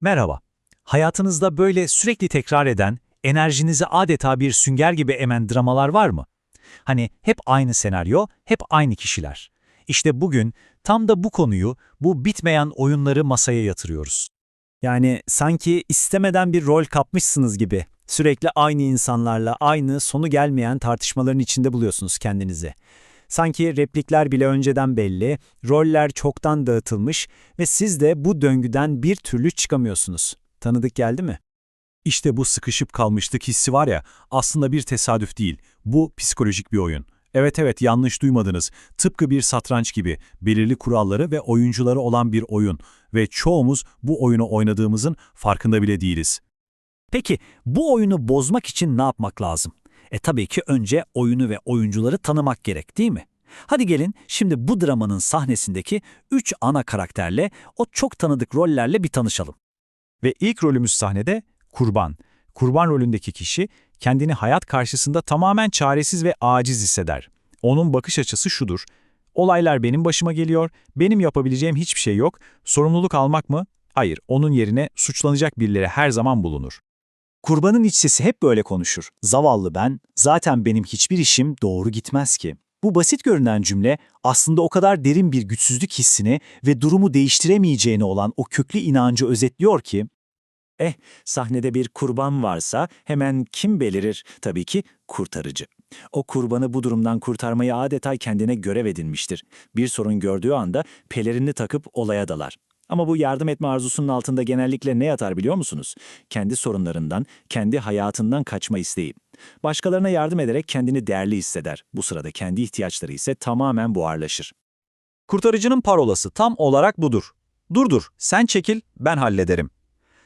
Merhaba. Hayatınızda böyle sürekli tekrar eden, enerjinizi adeta bir sünger gibi emen dramalar var mı? Hani hep aynı senaryo, hep aynı kişiler. İşte bugün tam da bu konuyu, bu bitmeyen oyunları masaya yatırıyoruz. Yani sanki istemeden bir rol kapmışsınız gibi. Sürekli aynı insanlarla aynı sonu gelmeyen tartışmaların içinde buluyorsunuz kendinizi. Sanki replikler bile önceden belli, roller çoktan dağıtılmış ve siz de bu döngüden bir türlü çıkamıyorsunuz. Tanıdık geldi mi? İşte bu sıkışıp kalmışlık hissi var ya, aslında bir tesadüf değil. Bu psikolojik bir oyun. Evet evet yanlış duymadınız. Tıpkı bir satranç gibi belirli kuralları ve oyuncuları olan bir oyun ve çoğumuz bu oyunu oynadığımızın farkında bile değiliz. Peki bu oyunu bozmak için ne yapmak lazım? E tabii ki önce oyunu ve oyuncuları tanımak gerek değil mi? Hadi gelin şimdi bu dramanın sahnesindeki üç ana karakterle o çok tanıdık rollerle bir tanışalım. Ve ilk rolümüz sahnede kurban. Kurban rolündeki kişi kendini hayat karşısında tamamen çaresiz ve aciz hisseder. Onun bakış açısı şudur. Olaylar benim başıma geliyor, benim yapabileceğim hiçbir şey yok. Sorumluluk almak mı? Hayır, onun yerine suçlanacak birileri her zaman bulunur. Kurbanın iç sesi hep böyle konuşur. Zavallı ben, zaten benim hiçbir işim doğru gitmez ki. Bu basit görünen cümle aslında o kadar derin bir güçsüzlük hissini ve durumu değiştiremeyeceğine olan o köklü inancı özetliyor ki, Eh, sahnede bir kurban varsa hemen kim belirir? Tabii ki kurtarıcı. O kurbanı bu durumdan kurtarmayı adeta kendine görev edinmiştir. Bir sorun gördüğü anda pelerini takıp olaya dalar. Ama bu yardım etme arzusunun altında genellikle ne yatar biliyor musunuz? Kendi sorunlarından, kendi hayatından kaçma isteği. Başkalarına yardım ederek kendini değerli hisseder. Bu sırada kendi ihtiyaçları ise tamamen buharlaşır. Kurtarıcının parolası tam olarak budur. Dur dur, sen çekil, ben hallederim.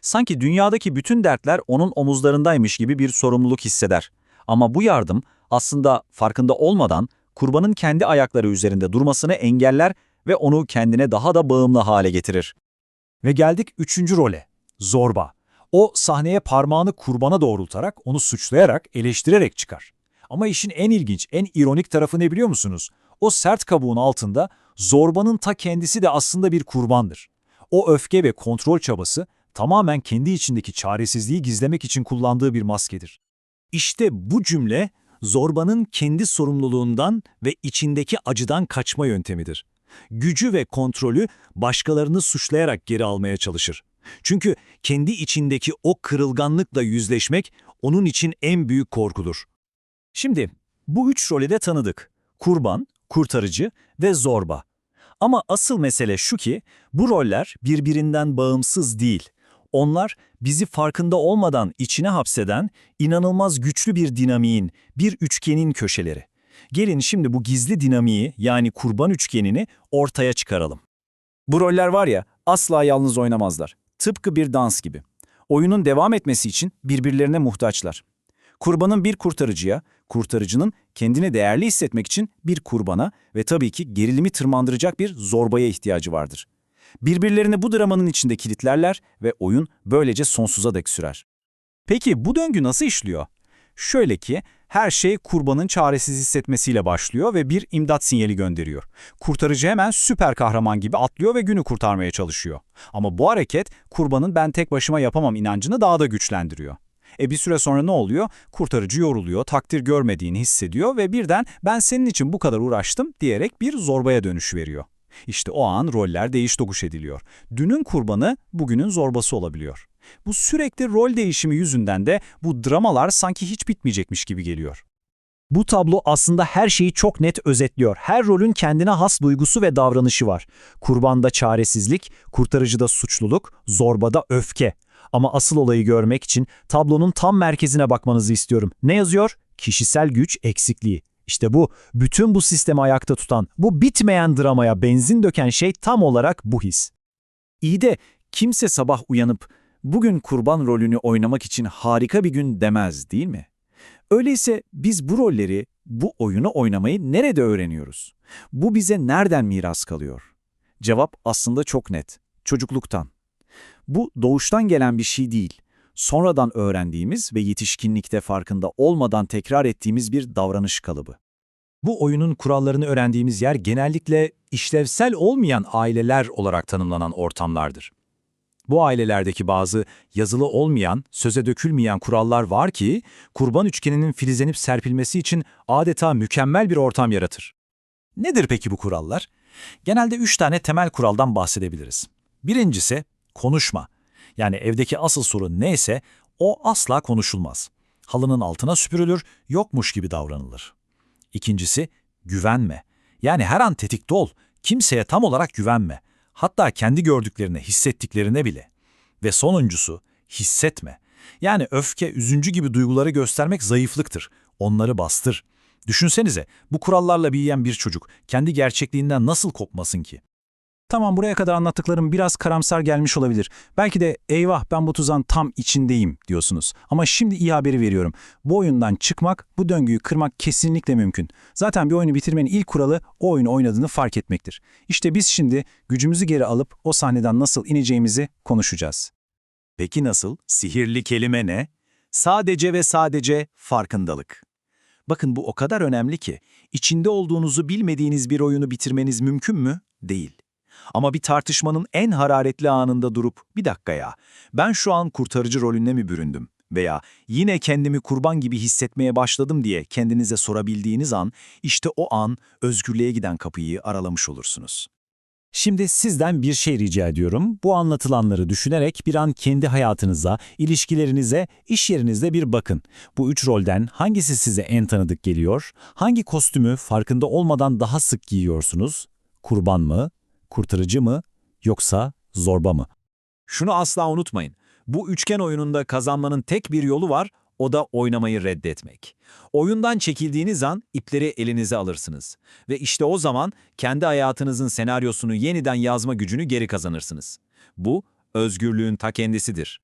Sanki dünyadaki bütün dertler onun omuzlarındaymış gibi bir sorumluluk hisseder. Ama bu yardım aslında farkında olmadan kurbanın kendi ayakları üzerinde durmasını engeller ve onu kendine daha da bağımlı hale getirir. Ve geldik üçüncü role, zorba. O sahneye parmağını kurbana doğrultarak, onu suçlayarak, eleştirerek çıkar. Ama işin en ilginç, en ironik tarafı ne biliyor musunuz? O sert kabuğun altında zorbanın ta kendisi de aslında bir kurbandır. O öfke ve kontrol çabası tamamen kendi içindeki çaresizliği gizlemek için kullandığı bir maskedir. İşte bu cümle zorbanın kendi sorumluluğundan ve içindeki acıdan kaçma yöntemidir. Gücü ve kontrolü başkalarını suçlayarak geri almaya çalışır. Çünkü kendi içindeki o kırılganlıkla yüzleşmek onun için en büyük korkudur. Şimdi bu üç rolü de tanıdık. Kurban, kurtarıcı ve zorba. Ama asıl mesele şu ki bu roller birbirinden bağımsız değil. Onlar bizi farkında olmadan içine hapseden inanılmaz güçlü bir dinamiğin, bir üçgenin köşeleri. Gelin şimdi bu gizli dinamiği yani kurban üçgenini ortaya çıkaralım. Bu roller var ya asla yalnız oynamazlar. Tıpkı bir dans gibi. Oyunun devam etmesi için birbirlerine muhtaçlar. Kurbanın bir kurtarıcıya, kurtarıcının kendini değerli hissetmek için bir kurbana ve tabii ki gerilimi tırmandıracak bir zorbaya ihtiyacı vardır. Birbirlerini bu dramanın içinde kilitlerler ve oyun böylece sonsuza dek sürer. Peki bu döngü nasıl işliyor? Şöyle ki her şey kurbanın çaresiz hissetmesiyle başlıyor ve bir imdat sinyali gönderiyor. Kurtarıcı hemen süper kahraman gibi atlıyor ve günü kurtarmaya çalışıyor. Ama bu hareket kurbanın ben tek başıma yapamam inancını daha da güçlendiriyor. E bir süre sonra ne oluyor? Kurtarıcı yoruluyor, takdir görmediğini hissediyor ve birden ben senin için bu kadar uğraştım diyerek bir zorbaya dönüş veriyor. İşte o an roller değiş tokuş ediliyor. Dünün kurbanı bugünün zorbası olabiliyor. Bu sürekli rol değişimi yüzünden de bu dramalar sanki hiç bitmeyecekmiş gibi geliyor. Bu tablo aslında her şeyi çok net özetliyor. Her rolün kendine has duygusu ve davranışı var. Kurbanda çaresizlik, kurtarıcıda suçluluk, zorbada öfke. Ama asıl olayı görmek için tablonun tam merkezine bakmanızı istiyorum. Ne yazıyor? Kişisel güç eksikliği. İşte bu, bütün bu sistemi ayakta tutan, bu bitmeyen dramaya benzin döken şey tam olarak bu his. İyi de kimse sabah uyanıp bugün kurban rolünü oynamak için harika bir gün demez değil mi? Öyleyse biz bu rolleri, bu oyunu oynamayı nerede öğreniyoruz? Bu bize nereden miras kalıyor? Cevap aslında çok net. Çocukluktan. Bu doğuştan gelen bir şey değil. Sonradan öğrendiğimiz ve yetişkinlikte farkında olmadan tekrar ettiğimiz bir davranış kalıbı. Bu oyunun kurallarını öğrendiğimiz yer genellikle işlevsel olmayan aileler olarak tanımlanan ortamlardır. Bu ailelerdeki bazı yazılı olmayan, söze dökülmeyen kurallar var ki, kurban üçgeninin filizlenip serpilmesi için adeta mükemmel bir ortam yaratır. Nedir peki bu kurallar? Genelde üç tane temel kuraldan bahsedebiliriz. Birincisi konuşma. Yani evdeki asıl sorun neyse o asla konuşulmaz. Halının altına süpürülür, yokmuş gibi davranılır. İkincisi güvenme. Yani her an tetikte ol, kimseye tam olarak güvenme. Hatta kendi gördüklerine, hissettiklerine bile. Ve sonuncusu hissetme. Yani öfke, üzüncü gibi duyguları göstermek zayıflıktır. Onları bastır. Düşünsenize bu kurallarla büyüyen bir çocuk kendi gerçekliğinden nasıl kopmasın ki? Tamam buraya kadar anlattıklarım biraz karamsar gelmiş olabilir. Belki de eyvah ben bu tuzağın tam içindeyim diyorsunuz. Ama şimdi iyi haberi veriyorum. Bu oyundan çıkmak, bu döngüyü kırmak kesinlikle mümkün. Zaten bir oyunu bitirmenin ilk kuralı o oyunu oynadığını fark etmektir. İşte biz şimdi gücümüzü geri alıp o sahneden nasıl ineceğimizi konuşacağız. Peki nasıl? Sihirli kelime ne? Sadece ve sadece farkındalık. Bakın bu o kadar önemli ki, içinde olduğunuzu bilmediğiniz bir oyunu bitirmeniz mümkün mü? Değil. Ama bir tartışmanın en hararetli anında durup, bir dakika ya, ben şu an kurtarıcı rolüne mi büründüm? Veya yine kendimi kurban gibi hissetmeye başladım diye kendinize sorabildiğiniz an, işte o an özgürlüğe giden kapıyı aralamış olursunuz. Şimdi sizden bir şey rica ediyorum. Bu anlatılanları düşünerek bir an kendi hayatınıza, ilişkilerinize, iş yerinizde bir bakın. Bu üç rolden hangisi size en tanıdık geliyor? Hangi kostümü farkında olmadan daha sık giyiyorsunuz? Kurban mı? Kurtarıcı mı? Yoksa zorba mı? Şunu asla unutmayın. Bu üçgen oyununda kazanmanın tek bir yolu var, o da oynamayı reddetmek. Oyundan çekildiğiniz an ipleri elinize alırsınız. Ve işte o zaman kendi hayatınızın senaryosunu yeniden yazma gücünü geri kazanırsınız. Bu, özgürlüğün ta kendisidir.